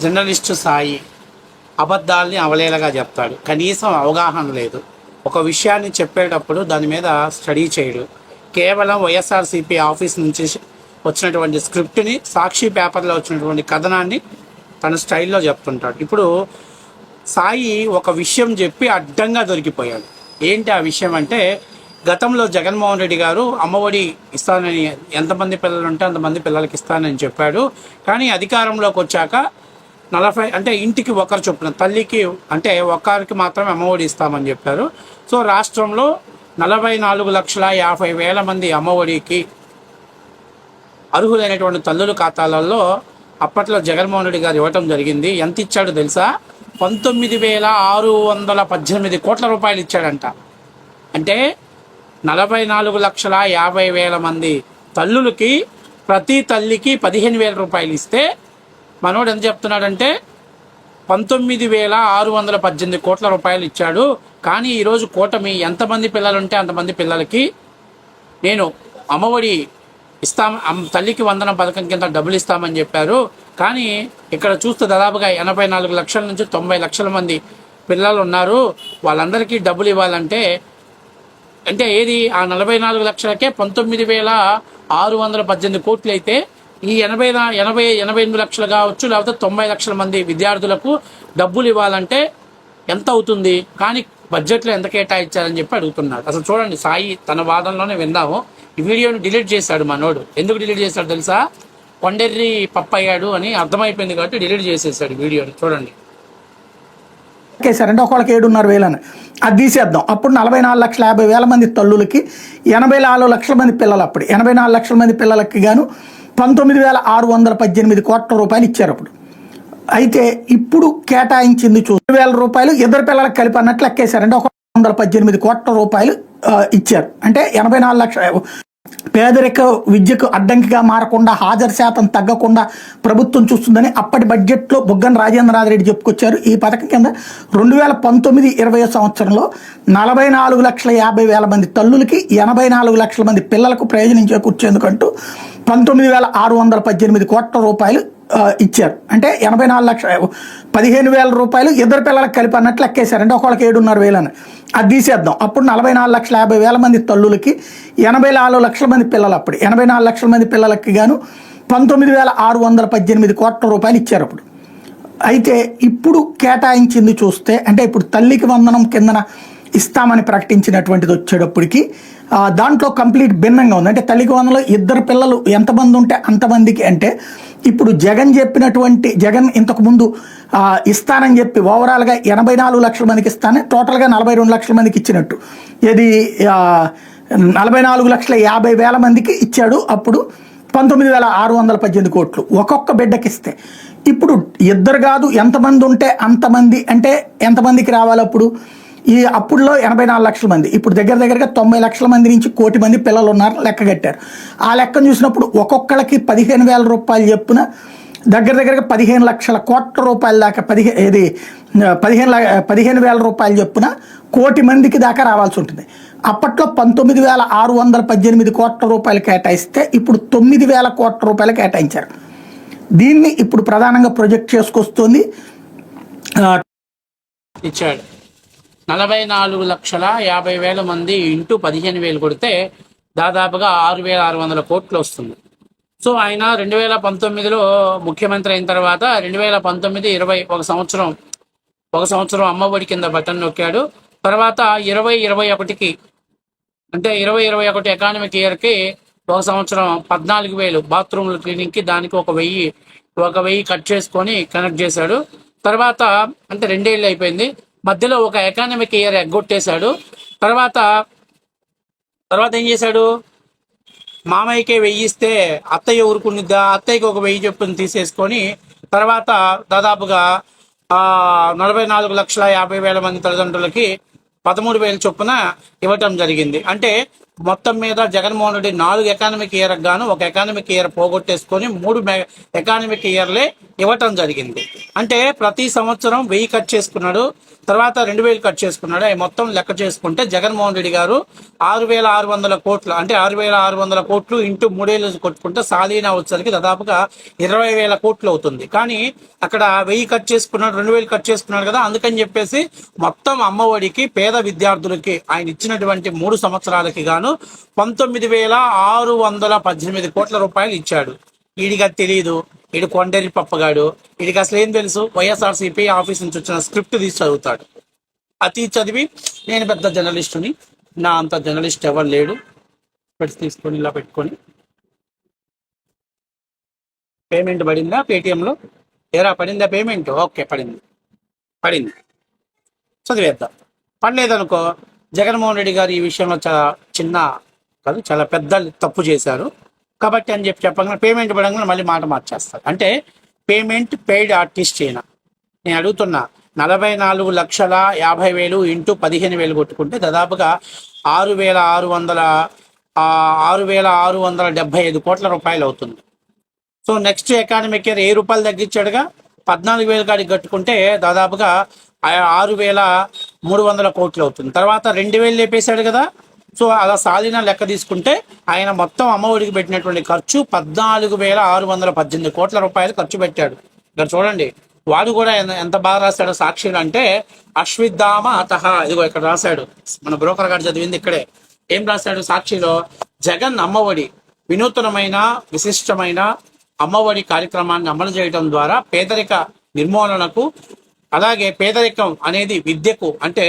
Journalist Sai అబద్ధాల్ని అవలేలగా చెప్తాడు. కనీసం అవగాహన లేదు. ఒక విషయాన్ని చెప్పేటప్పుడు దాని మీద స్టడీ చేయడు. కేవలం వైఎస్ఆర్సీపీ ఆఫీస్ నుంచి వచ్చినటువంటి స్క్రిప్ట్ని సాక్షి పేపర్లో వచ్చినటువంటి కథనాన్ని తన స్టైల్లో చెప్తుంటాడు. ఇప్పుడు సాయి ఒక విషయం చెప్పి అడ్డంగా దొరికిపోయాడు. ఏంటి ఆ విషయం అంటే గతంలో జగన్మోహన్ రెడ్డి గారు అమ్మఒడి ఇస్తానని ఎంతమంది పిల్లలు ఉంటే అంతమంది పిల్లలకి ఇస్తానని చెప్పాడు. కానీ అధికారంలోకి వచ్చాక నలభై అంటే ఇంటికి ఒకరు చొప్పున తల్లికి అంటే ఒకరికి మాత్రమే అమ్మఒడి ఇస్తామని చెప్పారు. సో రాష్ట్రంలో నలభై నాలుగు లక్షల యాభై వేల మంది అమ్మఒడికి అర్హులైనటువంటి తల్లుల ఖాతాలలో అప్పట్లో జగన్మోహన్ రెడ్డి గారు ఇవ్వటం జరిగింది. ఎంత ఇచ్చాడో తెలుసా? పంతొమ్మిది వేల ఆరు వందల పద్దెనిమిది కోట్ల రూపాయలు ఇచ్చాడంట. అంటే నలభై నాలుగు లక్షల యాభై వేల మంది తల్లులకి ప్రతి తల్లికి పదిహేను వేల రూపాయలు ఇస్తే మనోడు ఎంత చెప్తున్నాడంటే పంతొమ్మిది వేల ఆరు వందల పద్దెనిమిది కోట్ల రూపాయలు ఇచ్చాడు. కానీ ఈరోజు కూటమి ఎంతమంది పిల్లలు ఉంటే అంతమంది పిల్లలకి నేను అమ్మఒడి ఇస్తాం తల్లికి వందనం పథకం కింద డబ్బులు ఇస్తామని చెప్పారు. కానీ ఇక్కడ చూస్తే దాదాపుగా ఎనభై నాలుగు లక్షల నుంచి తొంభై లక్షల మంది పిల్లలు ఉన్నారు. వాళ్ళందరికీ డబ్బులు ఇవ్వాలంటే అంటే ఏది? ఆ నలభై నాలుగు లక్షలకే పంతొమ్మిది వేల ఆరు వందల పద్దెనిమిది కోట్లు అయితే ఈ ఎనభై ఎనభై ఎనభై ఎనిమిది లక్షలు కావచ్చు లేకపోతే తొంభై లక్షల మంది విద్యార్థులకు డబ్బులు ఇవ్వాలంటే ఎంత అవుతుంది? కానీ బడ్జెట్లో ఎంత కేటాయించారని చెప్పి అడుగుతున్నాడు అసలు చూడండి సాయి తన వాదనలోనే విందాము. ఈ వీడియోని డిలీట్ చేశాడు మనోడు. ఎందుకు డిలీట్ చేశాడు తెలుసా? కొండెర్రి పప్పయ్యాడు అని అర్థమైపోయింది కాబట్టి డిలీట్ చేసేసాడు వీడియోని. చూడండి. ఎక్కేశారంటే ఒకళ్ళకి ఏడున్నర వేలని అది తీసేద్దాం. అప్పుడు నలభై నాలుగు లక్షల యాభై వేల మంది తల్లులకి ఎనభై నాలుగు లక్షల మంది పిల్లలు అప్పుడు ఎనభై నాలుగు లక్షల మంది పిల్లలకి గాను పంతొమ్మిది వేల ఆరు వందల పద్దెనిమిది కోట్ల రూపాయలు ఇచ్చారు అప్పుడు. అయితే ఇప్పుడు కేటాయించింది చూసి వేల రూపాయలు ఇద్దరు పిల్లలకు కలిపి అన్నట్లు లెక్కేశారంటే ఒక వందల పద్దెనిమిది కోట్ల రూపాయలు ఇచ్చారు. అంటే ఎనభై నాలుగు లక్షల పేదరిక విద్యకు అడ్డంకిగా మారకుండా హాజరు శాతం తగ్గకుండా ప్రభుత్వం చూస్తుందని అప్పటి బడ్జెట్లో బుగ్గన రాజేంద్రనాథ్ రెడ్డి చెప్పుకొచ్చారు. ఈ పథకం కింద రెండు వేల పంతొమ్మిది ఇరవై సంవత్సరంలో నలభై నాలుగు లక్షల యాభై వేల మంది తల్లులకి ఎనభై నాలుగు లక్షల మంది పిల్లలకు ప్రయోజనం చేకూర్చేందుకంటూ పంతొమ్మిది వేల ఆరు వందల పద్దెనిమిది కోట్ల రూపాయలు ఇచ్చారు. అంటే ఎనభై నాలుగు లక్షల పదిహేను వేల రూపాయలు ఇద్దరు పిల్లలకు కలిపి అన్నట్లు లెక్కేశారు. అంటే ఒకళ్ళకి ఏడున్నర వేలని అది తీసేద్దాం. అప్పుడు నలభై నాలుగు లక్షల యాభై వేల మంది తల్లులకి ఎనభై నాలుగు లక్షల మంది పిల్లలు అప్పుడు. ఎనభై నాలుగు లక్షల మంది పిల్లలకి గాను పంతొమ్మిది వేల ఆరు వందల పద్దెనిమిది కోట్ల రూపాయలు ఇచ్చారు అప్పుడు. అయితే ఇప్పుడు కేటాయించింది చూస్తే అంటే ఇప్పుడు తల్లికి వందనం కిందన ఇస్తామని ప్రకటించినటువంటిది వచ్చేటప్పటికి దాంట్లో కంప్లీట్ భిన్నంగా ఉంది. అంటే తల్లికి ఇద్దరు పిల్లలు ఎంతమంది ఉంటే అంతమందికి అంటే ఇప్పుడు జగన్ చెప్పినటువంటి జగన్ ఇంతకుముందు ఇస్తానని చెప్పి ఓవరాల్గా ఎనభై నాలుగు లక్షల మందికి ఇస్తానే టోటల్గా నలభై రెండు లక్షల మందికి ఇచ్చినట్టు. ఇది నలభై నాలుగు లక్షల యాభై వేల మందికి ఇచ్చాడు అప్పుడు పంతొమ్మిది వేల ఆరు వందల పద్దెనిమిది కోట్లు ఒక్కొక్క బిడ్డకిస్తే. ఇప్పుడు ఇద్దరు కాదు ఎంతమంది ఉంటే అంతమంది అంటే ఎంతమందికి రావాలి అప్పుడు? ఈ అప్పుడులో ఎనభై నాలుగు లక్షల మంది ఇప్పుడు దగ్గర దగ్గరగా తొంభై లక్షల మంది నుంచి కోటి మంది పిల్లలు ఉన్నారు లెక్క కట్టారు. ఆ లెక్కను చూసినప్పుడు ఒక్కొక్కరికి పదిహేను వేల రూపాయలు చెప్పున దగ్గర దగ్గరగా పదిహేను లక్షల కోట్ల రూపాయల దాకా పదిహే ఇది పదిహేను పదిహేను వేల రూపాయలు చెప్పున కోటి మందికి దాకా రావాల్సి ఉంటుంది. అప్పట్లో పంతొమ్మిది వేల ఆరు వందల పద్దెనిమిది కోట్ల రూపాయలు కేటాయిస్తే ఇప్పుడు తొమ్మిది వేల కోట్ల రూపాయలు కేటాయించారు. దీన్ని ఇప్పుడు ప్రధానంగా ప్రొజెక్ట్ చేసుకొస్తుంది ఇచ్చాడు. నలభై నాలుగు లక్షల యాభై వేల మంది ఇంటూ పదిహేను వేలు కొడితే దాదాపుగా ఆరు వేల ఆరు వందల కోట్లు వస్తుంది. సో ఆయన రెండు వేల పంతొమ్మిదిలో ముఖ్యమంత్రి అయిన తర్వాత రెండు వేల పంతొమ్మిది ఇరవై ఒక సంవత్సరం ఒక సంవత్సరం అమ్మఒడి కింద బటన్ నొక్కాడు. తర్వాత ఇరవై ఇరవై ఒకటికి అంటే ఇరవై ఇరవై ఒకటి ఎకానమిక్ ఇయర్కి ఒక సంవత్సరం పద్నాలుగు వేలు బాత్రూమ్ల క్లీనింగ్కి దానికి ఒక వెయ్యి ఒక వెయ్యి కట్ చేసుకొని కనెక్ట్ చేశాడు. తర్వాత అంటే రెండేళ్ళు అయిపోయింది. మధ్యలో ఒక ఎకానమిక్ ఇయర్ ఎగ్గొట్టేశాడు. తర్వాత తర్వాత ఏం చేశాడు? మామయ్యకే వెయ్యి ఇస్తే అత్తయ్య ఊరుకునిద్దా అత్తయ్యకి ఒక వెయ్యి చొప్పున తీసేసుకొని తర్వాత దాదాపుగా ఆ, నలభై నాలుగు లక్షల యాభై వేల మంది తల్లిదండ్రులకి పదమూడు వేల చొప్పున ఇవ్వటం జరిగింది. అంటే మొత్తం మీద జగన్మోహన్ రెడ్డి నాలుగు ఎకానమిక్ ఇయర్ గాను ఒక ఎకానమిక్ ఇయర్ పోగొట్టేసుకొని మూడు ఎకానమిక్ ఇయర్లే ఇవ్వటం జరిగింది. అంటే ప్రతి సంవత్సరం వెయ్యి కట్ చేసుకున్నాడు తర్వాత రెండు వేలు కట్ చేసుకున్నాడు. అవి మొత్తం లెక్క చేసుకుంటే జగన్మోహన్ రెడ్డి గారు ఆరు వేల ఆరు వందల కోట్లు అంటే ఆరు వేల ఆరు వందల కోట్లు ఇంటూ మూడేళ్ళు కొట్టుకుంటే సాలీనా వచ్చేసరికి దాదాపుగా ఇరవై వేల కోట్లు అవుతుంది. కానీ అక్కడ వెయ్యి కట్ చేసుకున్నాడు రెండు వేలు కట్ చేసుకున్నాడు కదా అందుకని చెప్పేసి మొత్తం అమ్మఒడికి పేద విద్యార్థులకి ఆయన ఇచ్చినటువంటి మూడు సంవత్సరాలకి గాను పంతొమ్మిది వేల ఆరు వందల పద్దెనిమిది కోట్ల రూపాయలు ఇచ్చాడు. ఈడిగా తెలియదు వీడు కొండేరి పప్పగాడు. వీడికి అసలు ఏం తెలుసు? వైఎస్ఆర్సీపీ ఆఫీస్ నుంచి వచ్చిన స్క్రిప్ట్ తీసి చదువుతాడు. అతి చదివి నేను పెద్ద జర్నలిస్టుని. నా అంత జర్నలిస్ట్ ఎవరు లేడు. పెట్టి తీసుకొని ఇలా పెట్టుకొని. పేమెంట్ పడిందా పేటిఎంలో? ఏరా పడిందా పేమెంట్? ఓకే పడింది. పడింది. చదివేద్దాం. పడలేదనుకో జగన్మోహన్ రెడ్డి గారు ఈ విషయంలో చాలా చిన్న కాదు చాలా పెద్ద తప్పు చేశారు. కాబట్టి అని చెప్పి చెప్పగానే పేమెంట్ పడంగానే మళ్ళీ మాట మార్చేస్తారు. అంటే పేమెంట్ పెయిడ్ ఆర్టిస్ట్ అయినా నేను అడుగుతున్నా నలభై నాలుగు లక్షల యాభై వేలు ఇంటూ పదిహేను వేలు కొట్టుకుంటే దాదాపుగా ఆరు వేల ఆరు వందల ఆరు వేల ఆరు వందల డెబ్బై ఐదు కోట్ల రూపాయలు అవుతుంది. సో నెక్స్ట్ ఎకానమిక్ ఇయర్ ఏ రూపాయలు తగ్గించాడుగా? పద్నాలుగు వేలు కాడికి కట్టుకుంటే దాదాపుగా ఆరు వేల మూడు వందల కోట్లు అవుతుంది. తర్వాత రెండు వేలు లేపేశాడు కదా. సో అలా సాలిన లెక్క తీసుకుంటే ఆయన మొత్తం అమ్మఒడికి పెట్టినటువంటి ఖర్చు పద్నాలుగు వేల ఆరు వందల పద్దెనిమిది కోట్ల రూపాయలు ఖర్చు పెట్టాడు. ఇక్కడ చూడండి వాడు కూడా ఎంత- బాగా రాశాడు సాక్షులు అంటే అశ్విద్ధామ అతహ ఇదిగో ఇక్కడ రాశాడు. మన బ్రోకర్ గారు చదివింది ఇక్కడే. ఏం రాశాడు సాక్షిలో? జగన్ అమ్మఒడి వినూతనమైన విశిష్టమైన అమ్మఒడి కార్యక్రమాన్ని అమలు చేయడం ద్వారా పేదరిక నిర్మూలనకు అలాగే పేదరికం అనేది విద్యకు అంటే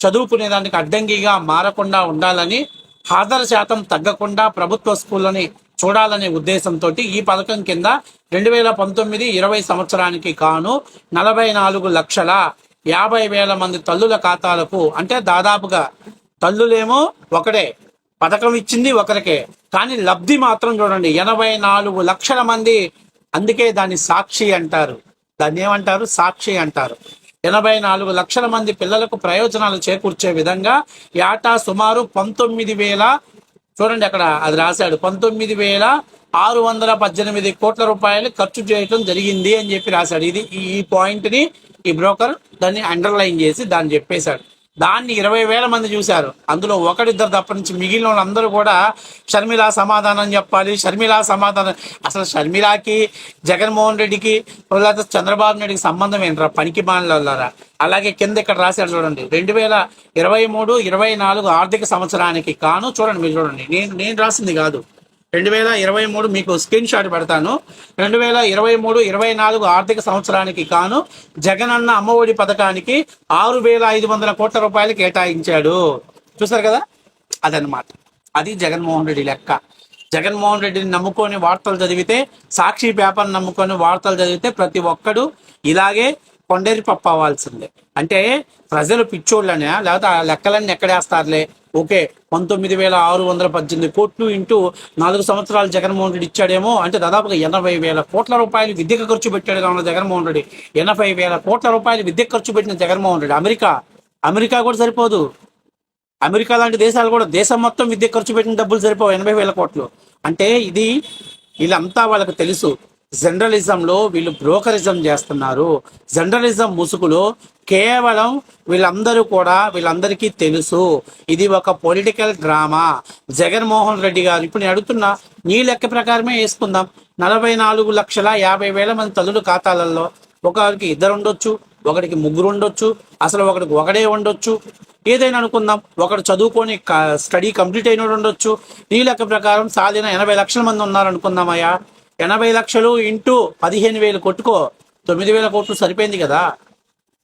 చదువుకునే దానికి అడ్డంకిగా మారకుండా ఉండాలని హాజరు శాతం తగ్గకుండా ప్రభుత్వ స్కూళ్ళని చూడాలనే ఉద్దేశంతో ఈ పథకం కింద రెండు వేల పంతొమ్మిది ఇరవై సంవత్సరానికి కాను నలభై నాలుగు లక్షల యాభై వేల మంది తల్లుల ఖాతాలకు అంటే దాదాపుగా తల్లులేమో ఒకడే పథకం ఇచ్చింది ఒకరికే. కానీ లబ్ధి మాత్రం చూడండి ఎనభై నాలుగు లక్షల మంది అందుకే దాన్ని సాక్షి అంటారు. దాన్ని ఏమంటారు? సాక్షి అంటారు. ఎనభై నాలుగు లక్షల మంది పిల్లలకు ప్రయోజనాలు చేకూర్చే విధంగా ఏటా సుమారు పంతొమ్మిది వేల చూడండి అక్కడ అది రాశాడు. పంతొమ్మిది వేల ఆరు వందల పద్దెనిమిది కోట్ల రూపాయలు ఖర్చు చేయటం జరిగింది అని చెప్పి రాశాడు. ఇది ఈ- పాయింట్ని ఈ బ్రోకర్ దాన్ని అండర్లైన్ చేసి దాన్ని చెప్పేశాడు. దాన్ని ఇరవై వేల మంది చూశారు. అందులో ఒకరిద్దరు తప్ప నుంచి మిగిలిన వాళ్ళందరూ కూడా షర్మిల సమాధానం చెప్పాలి షర్మిల సమాధానం. అసలు షర్మిలాకి జగన్మోహన్ రెడ్డికి లేకపోతే చంద్రబాబు నాయుడికి సంబంధం ఏంట్రా? పనికి మానలారా అలాగే కింద ఇక్కడ రాశారు చూడండి. రెండు వేల ఇరవై మూడు ఇరవై నాలుగు ఆర్థిక సంవత్సరానికి కాను చూడండి మీరు చూడండి. నేను నేను రాసింది కాదు. రెండు వేల ఇరవై మూడు మీకు స్క్రీన్ షాట్ పెడతాను. రెండు వేల ఇరవై మూడు ఇరవై నాలుగు ఆర్థిక సంవత్సరానికి కాను జగనన్న అమ్మఒడి పథకానికి ఆరు వేల ఐదు వందల కోట్ల రూపాయలు కేటాయించాడు. చూసారు కదా? అదనమాట అది జగన్మోహన్ రెడ్డి లెక్క. జగన్మోహన్ రెడ్డిని నమ్ముకొని వార్తలు చదివితే సాక్షి పేపర్ నమ్ముకొని వార్తలు చదివితే ప్రతి ఒక్కడు ఇలాగే కొండేరి పప్పు అవ్వాల్సిందే. అంటే ప్రజలు పిచ్చోళ్ళనే లేకపోతే ఆ లెక్కలన్నీ ఎక్కడేస్తారులే. ఓకే పంతొమ్మిది వేల ఆరు వందల పద్దెనిమిది కోట్లు ఇంటూ నాలుగు సంవత్సరాలు జగన్మోహన్ రెడ్డి ఇచ్చాడేమో. అంటే దాదాపుగా ఎనభై వేల కోట్ల రూపాయలు విద్యకు ఖర్చు పెట్టాడు కావున జగన్మోహన్ రెడ్డి. ఎనభై వేల కోట్ల రూపాయలు విద్యకు ఖర్చు పెట్టిన జగన్మోహన్ రెడ్డి. అమెరికా అమెరికా కూడా సరిపోదు. అమెరికా లాంటి దేశాలు కూడా దేశం మొత్తం విద్య ఖర్చు పెట్టిన డబ్బులు సరిపోవు. ఎనభై వేల కోట్లు. అంటే ఇది వీళ్ళంతా వాళ్ళకి తెలుసు. జర్నలిజంలో వీళ్ళు బ్రోకరిజం చేస్తున్నారు. జర్నలిజం ముసుగులో కేవలం వీళ్ళందరూ కూడా వీళ్ళందరికీ తెలుసు. ఇది ఒక పొలిటికల్ డ్రామా. జగన్మోహన్ రెడ్డి గారు ఇప్పుడు నేను అడుగుతున్నా నీ లెక్క ప్రకారమే వేసుకుందాం. నలభై నాలుగు లక్షల యాభై వేల మంది తల్లుల ఖాతాలలో ఒకరికి ఇద్దరు ఉండొచ్చు ఒకడికి ముగ్గురు ఉండొచ్చు అసలు ఒకడికి ఒకడే ఉండొచ్చు. ఏదైనా అనుకుందాం ఒకడు చదువుకొని స్టడీ కంప్లీట్ అయినోడు ఉండొచ్చు. నీ లెక్క ప్రకారం సాధిన ఎనభై లక్షల మంది ఉన్నారు అనుకుందామయ్యా ఎనభై లక్షలు ఇంటూ పదిహేను వేలు కొట్టుకో తొమ్మిది వేల కోట్లు సరిపోయింది కదా.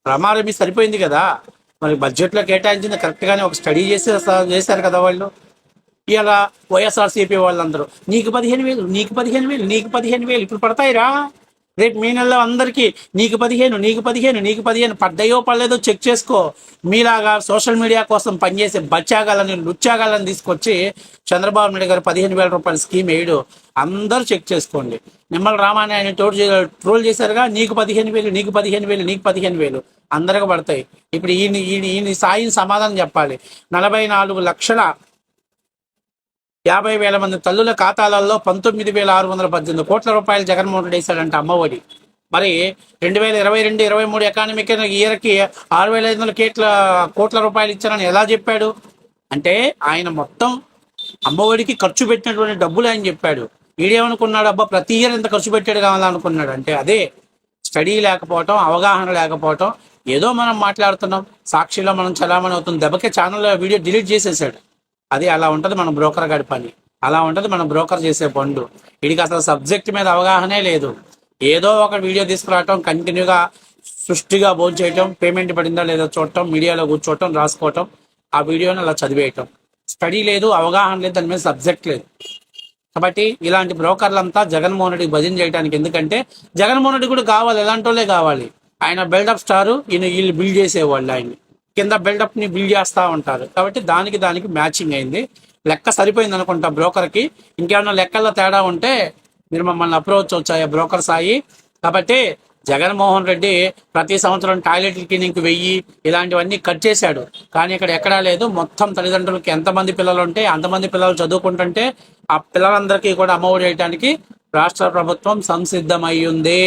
ప్రమారమి సరిపోయింది కదా. మరి బడ్జెట్లో కేటాయించింది కరెక్ట్గానే ఒక స్టడీ చేసి చేశారు కదా వాళ్ళు. ఇలా వైఎస్ఆర్సీపీ వాళ్ళందరూ నీకు పదిహేను వేలు నీకు పదిహేను వేలు నీకు పదిహేను వేలు ఇప్పుడు పడతాయిరా. రేపు మీ నెలలో అందరికీ నీకు పదిహేను నీకు పదిహేను నీకు పదిహేను పడ్డాయో పడలేదో చెక్ చేసుకో. మీలాగా సోషల్ మీడియా కోసం పనిచేసే బచ్చాగాలని లుచ్చాగాలని తీసుకొచ్చి చంద్రబాబు నాయుడు గారు పదిహేను వేల రూపాయల స్కీమ్ వేయడు అందరూ చెక్ చేసుకోండి. నిమ్మల రామాని ఆయన ట్రోల్ చేశారుగా నీకు పదిహేను వేలు నీకు పదిహేను వేలు నీకు పదిహేను వేలు. అందరికి పడతాయి. ఇప్పుడు ఈయన ఈయన ఈయన సాయిని సమాధానం చెప్పాలి. నలభై నాలుగు లక్షల యాభై వేల మంది తల్లుల ఖాతాలలో పంతొమ్మిది వేల ఆరు వందల పద్దెనిమిది కోట్ల రూపాయలు జగన్మోహన్ రెడ్డి వేశాడంట అమ్మఒడి. మరి రెండు వేల ఇరవై రెండు ఇరవై మూడు ఎకానమిక్ ఇయర్కి ఆరు వేల ఐదు వందల కోట్ల కోట్ల రూపాయలు ఇచ్చారని ఎలా చెప్పాడు? అంటే ఆయన మొత్తం అమ్మఒడికి ఖర్చు పెట్టినటువంటి డబ్బులు ఆయన చెప్పాడు. ఈడేమనుకున్నాడు అబ్బా ప్రతి ఇయర్ ఎంత ఖర్చు పెట్టాడు కావాలనుకున్నాడు అంటే అదే స్టడీ లేకపోవటం అవగాహన లేకపోవటం ఏదో మనం మాట్లాడుతున్నాం. సాక్షిలో మనం చలామణి అవుతుంది దెబ్బకే ఛానల్లో వీడియో డిలీట్ చేసేసాడు. అది అలా ఉంటుంది మన బ్రోకర్ గడి పని. అలా ఉంటుంది మన బ్రోకర్ చేసే పండు వీడికి అసలు సబ్జెక్ట్ మీద అవగాహనే లేదు. ఏదో ఒక వీడియో తీసుకురావటం కంటిన్యూగా సృష్టిగా భోంచేయటం పేమెంట్ పడిందా లేదా చూడటం మీడియాలో కూర్చోవటం రాసుకోవటం ఆ వీడియోని అలా చదివేయటం. స్టడీ లేదు అవగాహన లేదు దాని మీద సబ్జెక్ట్ లేదు. కాబట్టి ఇలాంటి బ్రోకర్లంతా జగన్మోహన్ రెడ్డికి భజన చేయడానికి ఎందుకంటే జగన్మోహన్ రెడ్డి కూడా కావాలి ఎలాంటి వాళ్ళే కావాలి. ఆయన బిల్డప్ స్టారు ఈయన వీళ్ళు బిల్డ్ చేసేవాళ్ళు ఆయన్ని. కింద బిల్డప్ని బిల్డ్ చేస్తూ ఉంటారు. కాబట్టి దానికి దానికి మ్యాచింగ్ అయింది. లెక్క సరిపోయింది అనుకుంటా బ్రోకర్కి. ఇంకేమన్నా లెక్కల్లో తేడా ఉంటే మీరు మమ్మల్ని అప్రోచ్ వచ్చాయి బ్రోకర్ సాయి? కాబట్టి జగన్మోహన్ రెడ్డి ప్రతి సంవత్సరం టాయిలెట్ క్లీనింగ్ వెయ్యి ఇలాంటివన్నీ కట్ చేశాడు. కానీ ఇక్కడ ఎక్కడా లేదు. మొత్తం తల్లిదండ్రులకి ఎంతమంది పిల్లలు ఉంటే అంతమంది పిల్లలు చదువుకుంటుంటే ఆ పిల్లలందరికీ కూడా అమ్మఒడి వేయడానికి రాష్ట్ర ప్రభుత్వం సంసిద్ధమై ఉంది.